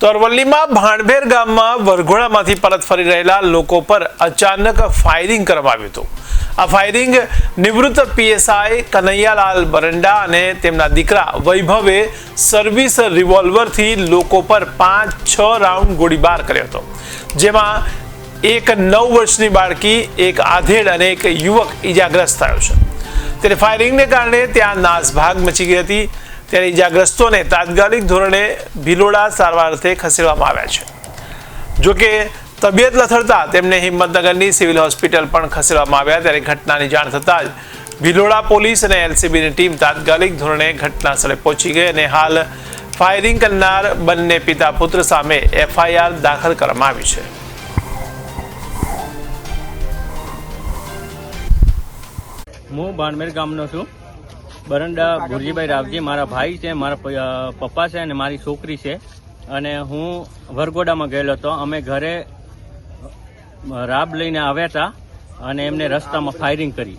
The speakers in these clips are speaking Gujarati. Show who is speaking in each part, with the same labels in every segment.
Speaker 1: તો અરવલ્લીમાં ભાણભેર ગામમાં વરઘોડામાંથી પરત ફરી રહેલા લોકો પર અચાનક ફાયરિંગ કરવામાં આવ્યું હતું. આ ફાયરિંગ નિવૃત્ત પીએસઆઈ કનૈયાલાલ બરંડા અને તેમના દીકરા વૈભવે સર્વિસ રિવોલ્વરથી લોકો પર પાંચ, છ રાઉન્ડ ગોળીબાર કર્યો હતો. જેમાં એક નવ વર્ષની બાળકી, એક આધેડ અને એક યુવક ઈજાગ્રસ્ત થયો છે. ત્યારે ફાયરિંગને કારણે ત્યાં નાસભાગ મચી ગઈ હતી. ત્યારે ઇજાગ્રસ્તોને તાત્કાલિક ધોરણે ભિલોડા સારવાર અર્થે ખસેડવામાં આવ્યા છે. જોકે તબિયત લથડતા તેમને હિંમતનગરની સિવિલ હોસ્પિટલ પણ ખસેડવામાં આવ્યા ત્યારે ઘટનાની જાણ થતાં જ ભિલોડા પોલીસ અને એલસીબીની ટીમ તાત્કાલિક ધોરણે ઘટના સ્થળે પહોંચી ગઈ અને હાલ ફાયરિંગ કરનાર બંને પિતા પુત્ર સામે એફઆઈઆર દાખલ કરવામાં આવી છે.
Speaker 2: હું બાણમેર ગામનો છું. બરંડા ભુરજીભાઈ રાવજી મારા ભાઈ છે મારા પપ્પા છે અને મારી છોકરી છે. અને હું વરગોડામાં ગયેલો હતો. અમે ઘરે રાબ લઈને આવ્યા હતા અને એમને રસ્તામાં ફાયરિંગ કરી.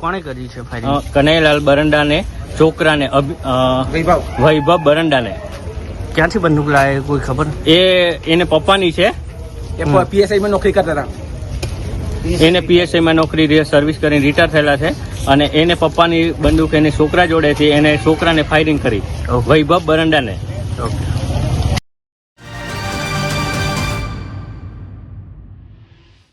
Speaker 3: કોણે કરી છે ફાયરિંગ
Speaker 2: કનૈયાલાલ બરંડાને છોકરાને વૈભવ. બરંડાને.
Speaker 3: ક્યાંથી બંદૂક લાવે કોઈ ખબર?
Speaker 2: એ એને પપ્પાની છે.
Speaker 3: એ પીએસઆઈ નોકરી કરતા હતા.
Speaker 2: એને પીએસઆઈમાં નોકરી સર્વિસ કરીને રિટાયર થયેલા છે. અને એને પપ્પાની બંદૂક એને છોકરા જોડેથી એને છોકરાને ફાયરિંગ કરી. વૈભવ બરંડાને.